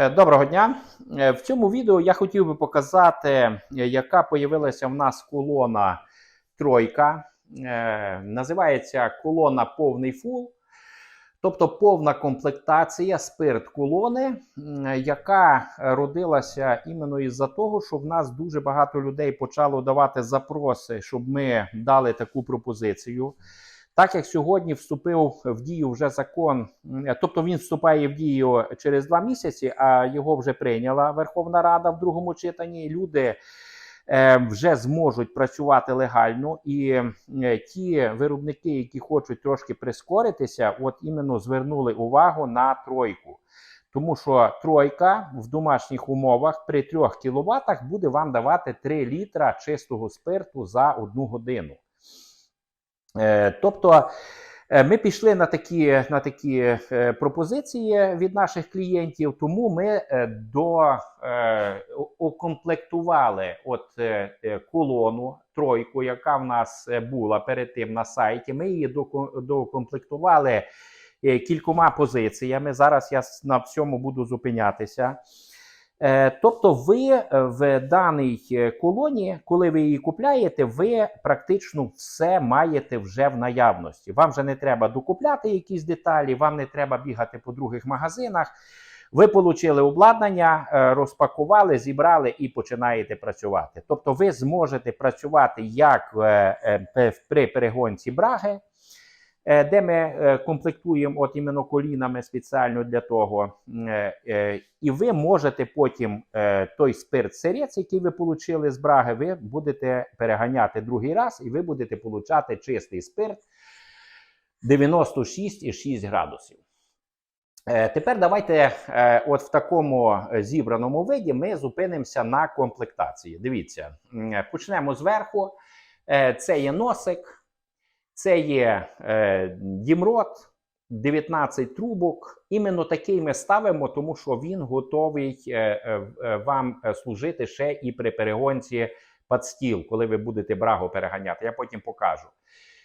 Е, Доброго дня. Е, В цьому відео я хотів би показати, е, яка появилася в нас колона тройка. Називається колона повний фул, тобто повна комплектація спирт колони, яка родилася іменно із-за того, що в нас дуже багато людей почало давати запроси, щоб ми дали таку пропозицію. Так як сьогодні вступив в дію вже закон, тобто він вступає в дію через два місяці, а його вже прийняла Верховна Рада в другому читанні. Люди е, вже зможуть працювати легально, і е, ті виробники, які хочуть трошки прискоритися, от іменно звернули увагу на тройку. Тому що тройка в домашніх умовах при 3 кВт буде вам давати 3 літра чистого спирту за одну годину. Е, Тобто е, ми пішли на такі, на такі е, пропозиції від наших клієнтів, тому ми до укомплектували от колону тройку, яка в нас була перед тим на сайті. Ми її доко- доукомплектували е, кількома позиціями. Зараз я на всьому буду зупинятися. Е, Тобто, ви е, в даній е, колоні, коли ви її купляєте, ви практично все маєте вже в наявності. Вам вже не треба докупляти якісь деталі, вам не треба бігати по других магазинах. Ви отримали обладнання, розпакували, зібрали і починаєте працювати. Тобто, ви зможете працювати як при перегонці браги, де ми е, комплектуємо от іменно колінами спеціально для того. Е, е, І ви можете потім е, той спирт сирець, який ви отримали з браги, ви будете переганяти другий раз, і ви будете получати чистий спирт 96,6 градусів. Е, Тепер давайте, е, от в такому е, зібраному виді, ми зупинимося на комплектації. Дивіться, е, почнемо зверху. Е, Це є носик, це є е, дімрот, 19 трубок. Іменно такий ми ставимо, тому що він готовий е, е, е, вам е, служити ще і при перегонці під стіл, коли ви будете брагу переганяти. Я потім покажу.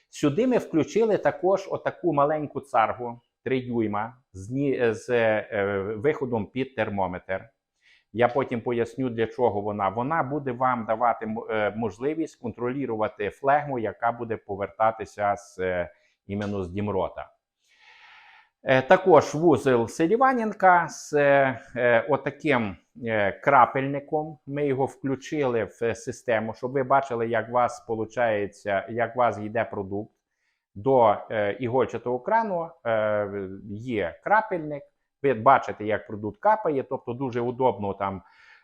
Сюди ми включили також отаку маленьку царгу 3 дюйма з, з е, виходом під термометр. Я потім поясню, для чого вона. Вона буде вам давати е, можливість контролювати флегму, яка буде повертатися з е, іменно з дімрота. Е, Також вузел Селіваненка з отаким крапельником. Ми його включили в систему, щоб ви бачили, як у вас получається, як у вас йде продукт. До ігольчатого крану є крапельник. Ви бачите, як продукт капає, тобто дуже удобно там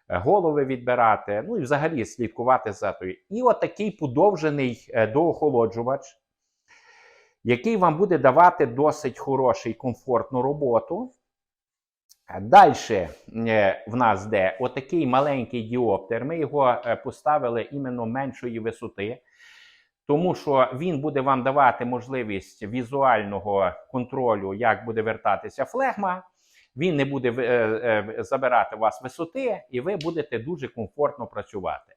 е, голови відбирати, ну і взагалі слідкувати за тою. І отакий подовжений е, доохолоджувач, який вам буде давати досить хорошу і комфортну роботу. Далі в нас де отакий маленький діоптер. Ми його е, поставили іменно меншої висоти, тому що він буде вам давати можливість візуального контролю, як буде вертатися флегма. Він не буде е, е, забирати у вас висоти, і ви будете дуже комфортно працювати.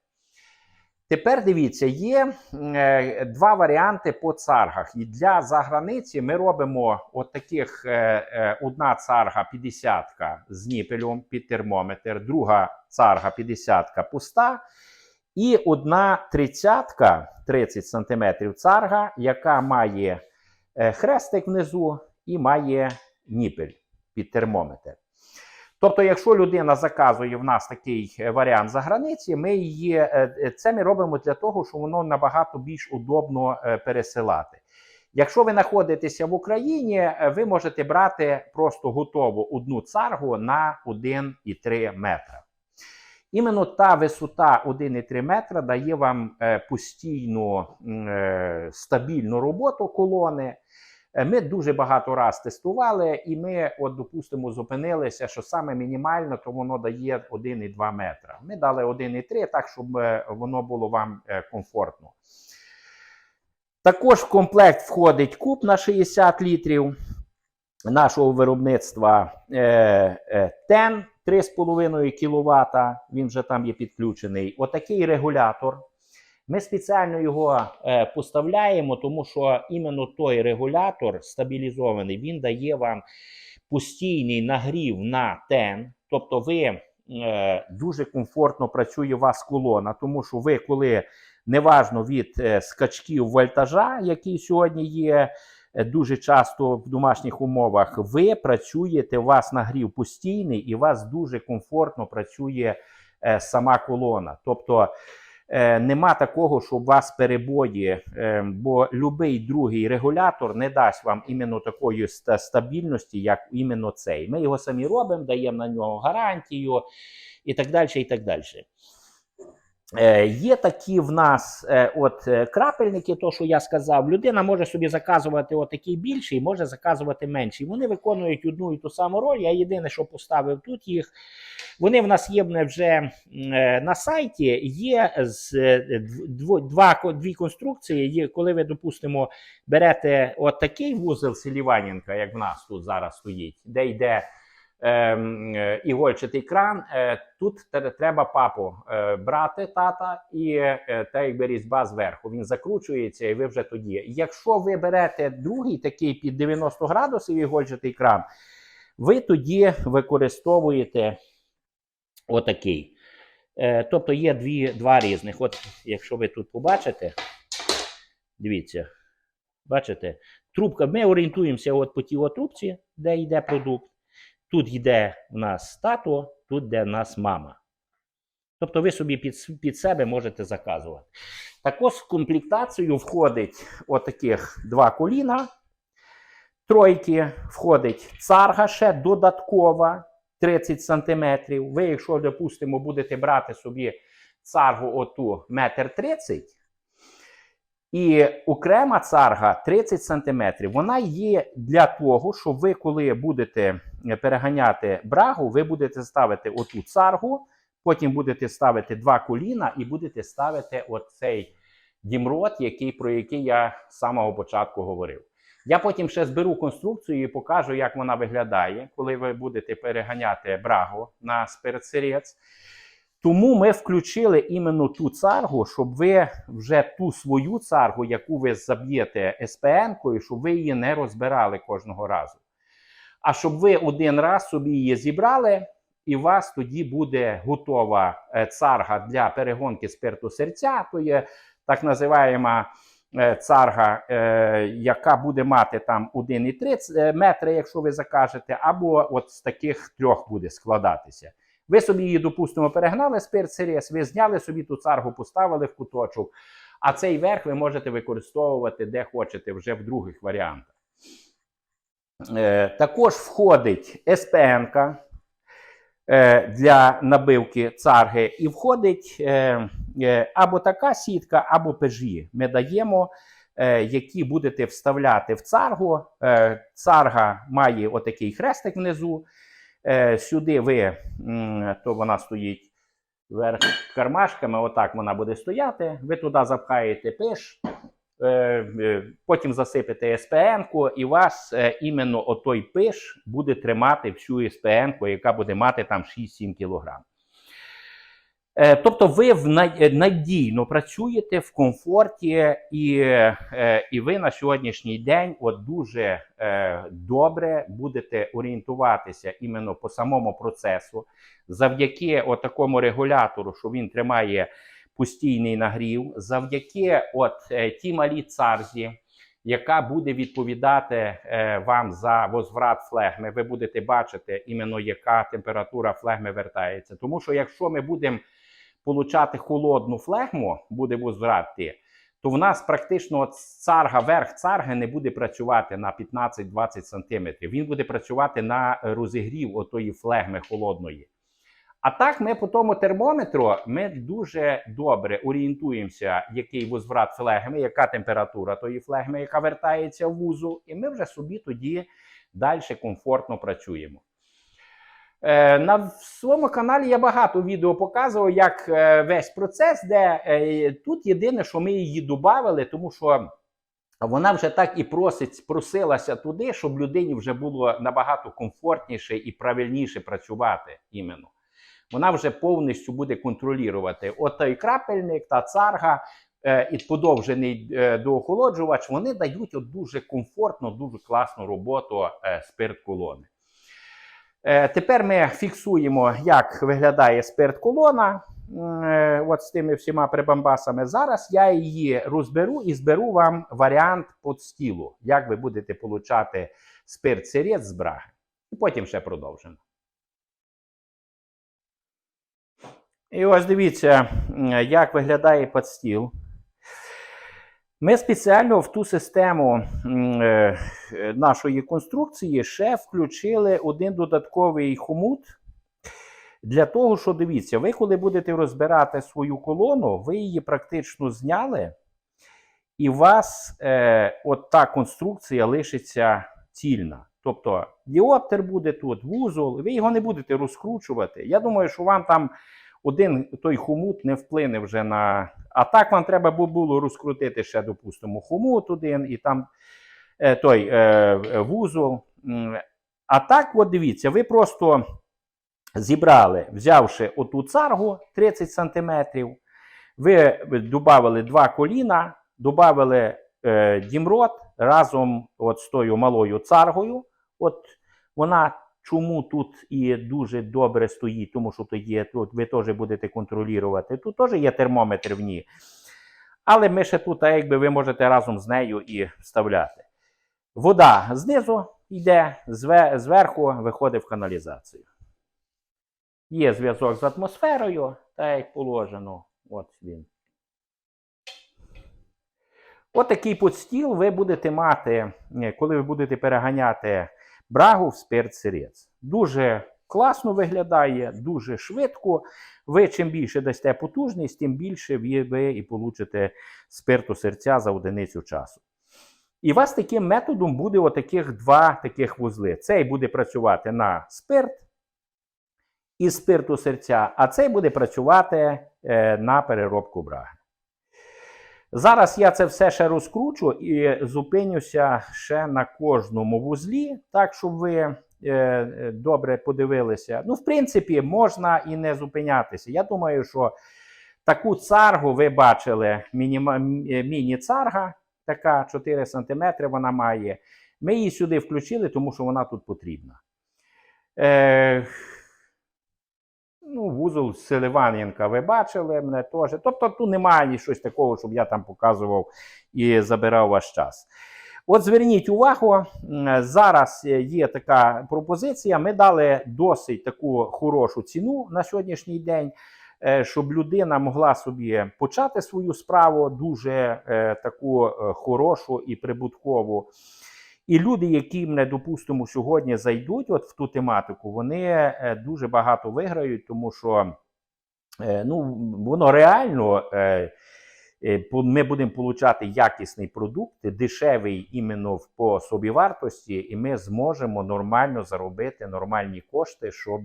Тепер дивіться, є е, два варіанти по царгах. І для заграниці ми робимо от таких е, одна царга 50 з ніпелем під термометр, друга царга 50 пуста, і одна 30 30 см царга, яка має хрестик внизу і має ніпель під термометр. Тобто, якщо людина заказує в нас такий е, варіант за границі, ми її е, е, це ми робимо для того, щоб воно набагато більш удобно пересилати. Якщо ви знаходитеся в Україні, ви можете брати просто готову одну царгу на 1,3 метра. Іменно та висота 1,3 метра дає вам постійну стабільну роботу колони. Е, Ми дуже багато раз тестували, і ми, от, допустимо, зупинилися, що саме мінімально, то воно дає 1,2 метра. Ми дали 1,3, так, щоб е, воно було вам е, комфортно. Також в комплект входить куб на 60 літрів нашого виробництва е, 3,5 кВт. Він вже там є підключений. Отакий регулятор. Ми спеціально його е, поставляємо, тому що іменно той регулятор стабілізований, він дає вам постійний нагрів на тен. Тобто, ви е, дуже комфортно працює у вас колона, тому що ви, коли неважно від е, скачків вольтажа, які сьогодні є е, дуже часто в домашніх умовах, ви працюєте, у вас нагрів постійний і у вас дуже комфортно працює е, сама колона. Тобто нема такого, що у вас перебої, е, бо будь-який другий регулятор не дасть вам іменно такої стабільності, як іменно цей. Ми його самі робимо, даємо на нього гарантію і так далі. і так далі. Е, є такі в нас е, от е, крапельники, то що я сказав, людина може собі заказувати отакий більший, може заказувати менший. Вони виконують одну і ту саму роль. Я єдине, що поставив тут їх. Вони в нас є вже на сайті. Є з два, дві конструкції. Є, коли ви, допустимо, берете от такий вузел Селіваненка, як в нас тут зараз стоїть, де йде ігольчатий кран. Е, тут треба папу е, брати тата і е, та якби різьба зверху. Він закручується, і ви вже тоді. Якщо ви берете другий такий під 90 градусів ігольчатий кран, ви тоді використовуєте отакий. Е, тобто є дві, два різних. От, якщо ви тут побачите, дивіться, бачите, трубка. Ми орієнтуємося от по тій трубці, де йде продукт. Тут йде в нас тато, тут йде в нас мама. Тобто ви собі під, під себе можете заказувати. Також в комплектацію входить отаких два коліна. Тройки входить царга ще додаткова 30 см. Ви, якщо, допустимо, будете брати собі царгу оту метр 30 і окрема царга 30 см, вона є для того, що ви, коли будете е, переганяти брагу, ви будете ставити оту царгу, потім будете ставити два коліна і будете ставити оцей дімрот, який, про який я з самого початку говорив. Я потім ще зберу конструкцію і покажу, як вона виглядає, коли ви будете переганяти брагу на спиртсирець. Тому ми включили іменно ту царгу, щоб ви вже ту свою царгу, яку ви заб'єте СПН-кою, щоб ви її не розбирали кожного разу. А щоб ви один раз собі її зібрали, і у вас тоді буде готова е, царга для перегонки спирту серця, то є так називаємо е, царга, е, яка буде мати там 1,3 метри, якщо ви закажете, або от з таких трьох буде складатися. Ви собі її, допустимо, перегнали спирт сиріс, ви зняли собі ту царгу, поставили в куточок, а цей верх ви можете використовувати де хочете, вже в других варіантах. Е, також входить СПН е, для набивки царги, і входить е, е, або така сітка, або пежі. Ми даємо, е, які будете вставляти в царгу. Е, царга має отакий хрестик внизу. Е, сюди ви, то вона стоїть вверх кармашками, отак вона буде стояти. Ви туди запхаєте пиш, е, е, потім засипете СПН-ку, і вас іменно отой пиш буде тримати всю СПН-ку, яка буде мати там 6-7 кг. Е, Тобто ви в е, надійно працюєте в комфорті, і, е, і ви на сьогоднішній день от дуже добре будете орієнтуватися іменно по самому процесу, завдяки от такому регулятору, що він тримає постійний нагрів, завдяки от тій малій царзі, яка буде відповідати вам за возврат флегми. Ви будете бачити іменно яка температура флегми вертається. Тому що якщо ми будемо получати холодну флегму, буде возврати, то в нас практично царга, верх царги не буде працювати на 15-20 см. Він буде працювати на розігрів отої флегми холодної. А так, ми по тому термометру ми дуже добре орієнтуємося, який возврат флегми, яка температура тої флегми, яка вертається в вузол, і ми вже собі тоді далі комфортно працюємо. Е, На своєму каналі я багато відео показував, як е, весь процес, де е, тут єдине, що ми її додали, тому що вона вже так і просить, просилася туди, щоб людині вже було набагато комфортніше і правильніше працювати іменно. Вона вже повністю буде контролювати. От той крапельник, та царга і подовжений доохолоджувач, вони дають от дуже комфортну, дуже класну роботу спирт колони. Е, Тепер ми фіксуємо, як виглядає спирт-колона. е, От з тими всіма прибамбасами. Зараз я її розберу і зберу вам варіант під стілу, як ви будете получати спирт сирець з браги. І потім ще продовжимо. І ось дивіться, як виглядає подстіл. Ми спеціально в ту систему е, е, нашої конструкції ще включили один додатковий хомут. Для того, що дивіться, ви коли будете розбирати свою колону, ви її практично зняли, і у вас е, от та конструкція лишиться цільна. Тобто діоптер буде тут, вузол, ви його не будете розкручувати. Я думаю, що вам там один той хомут не вплине вже на. А так вам треба було розкрутити ще, допустимо, хомут один і там е, той е, е, вузол. А так, от дивіться, ви просто зібрали, взявши оту царгу 30 см, ви додали два коліна, додали дімрот разом от з тою малою царгою. От вона чому тут і дуже добре стоїть, тому що тут є, тут ви теж будете контролювати. Тут теж є термометр в ній. Але ми ще тут, якби ви можете разом з нею і вставляти. Вода знизу йде, зверху виходить в каналізацію. Є зв'язок з атмосферою, так як положено. От він. От такий подстіл ви будете мати, коли ви будете переганяти брагу в спирт сирець. Дуже класно виглядає, дуже швидко. Ви чим більше дасте потужність, тим більше ви, і получите спирту серця за одиницю часу. І у вас таким методом буде отаких два таких вузли. Цей буде працювати на спирт із спирту серця, а цей буде працювати е, на переробку браги. Зараз я це все ще розкручу і зупинюся ще на кожному вузлі, так щоб ви е, добре подивилися. Ну, в принципі, можна і не зупинятися. Я думаю, що таку царгу ви бачили, е, міні-царга, така 4 см вона має. Ми її сюди включили, тому що вона тут потрібна. Е, Ну, вузол Селиваненка ви бачили мене теж. Тобто тут немає щось такого, щоб я там показував і забирав ваш час. От зверніть увагу, зараз є така пропозиція. Ми дали досить таку хорошу ціну на сьогоднішній день, е, щоб людина могла собі почати свою справу дуже е, таку е, хорошу і прибуткову. І люди, які мене, допустимо, сьогодні зайдуть от в ту тематику, вони е, дуже багато виграють, тому що е, ну, воно реально. е, Ми будемо отримати якісний продукт, дешевий іменно по собівартості, і ми зможемо нормально заробити нормальні кошти, щоб,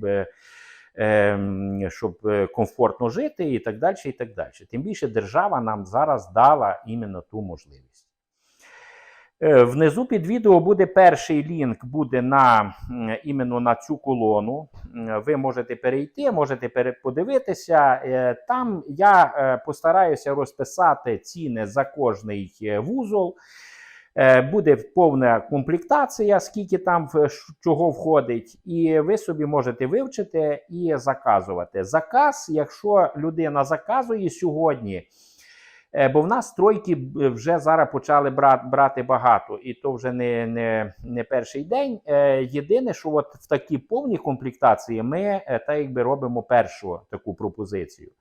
ем, щоб комфортно жити і так далі. і так далі. Тим більше держава нам зараз дала іменно ту можливість. Е, Внизу під відео буде перший лінк, буде на іменно на цю колону. Ви можете перейти, можете подивитися. Е, Там я е, постараюся розписати ціни за кожний вузол. Буде повна комплектація, скільки там чого входить, і ви собі можете вивчити і заказувати. Заказ, якщо людина заказує сьогодні. Е, Бо в нас тройки вже зараз почали брати, багато, і то вже не, не, не перший день. Е, Єдине, що от в такій повній комплектації ми е, так якби робимо першу таку пропозицію.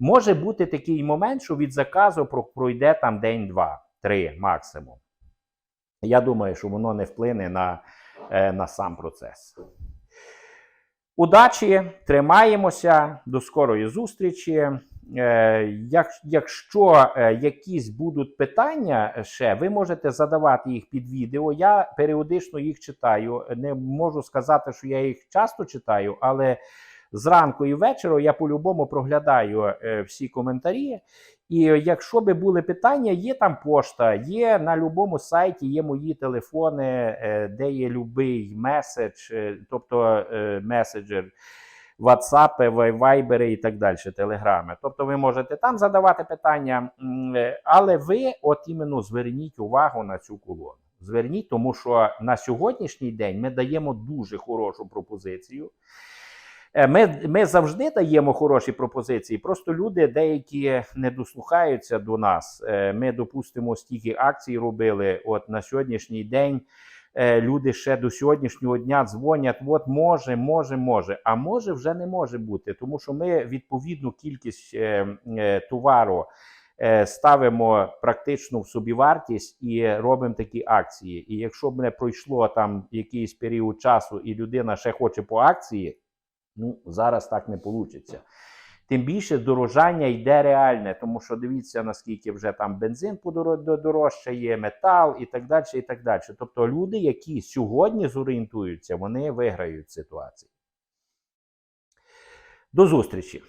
Може бути такий момент, що від заказу пройде там день-два, три максимум. Я думаю, що воно не вплине на, е, на сам процес. Удачі, тримаємося, до скорої зустрічі. Е, якщо е, якісь будуть питання ще, ви можете задавати їх під відео. Я періодично їх читаю. Не можу сказати, що я їх часто читаю, але зранку і ввечері я по-любому проглядаю е, всі коментарі. І якщо би були питання, є там пошта, є на будь-якому сайті, є мої телефони, е, де є будь-який меседж, е, тобто е, меседжер. WhatsApp, Viber і так далі, телеграми. Тобто ви можете там задавати питання, але ви от іменно зверніть увагу на цю колону. Зверніть, тому що на сьогоднішній день ми даємо дуже хорошу пропозицію. Е, Ми, ми завжди даємо хороші пропозиції. Просто люди деякі не дослухаються до нас. Е, Ми, допустимо, стільки акцій робили. От на сьогоднішній день е, люди ще до сьогоднішнього дня дзвонять: от може, може, може. А може вже не може бути, тому що ми відповідну кількість товару ставимо практично в собівартість і робимо такі акції. І якщо б не пройшло там якийсь період часу, і людина ще хоче по акції. Ну, зараз так не вийде. Тим більше дорожання йде реальне, тому що дивіться, наскільки вже там бензин подорожчає, дорожчає, метал і так далі. і так далі. Тобто люди, які сьогодні зорієнтуються, вони виграють ситуацію. До зустрічі!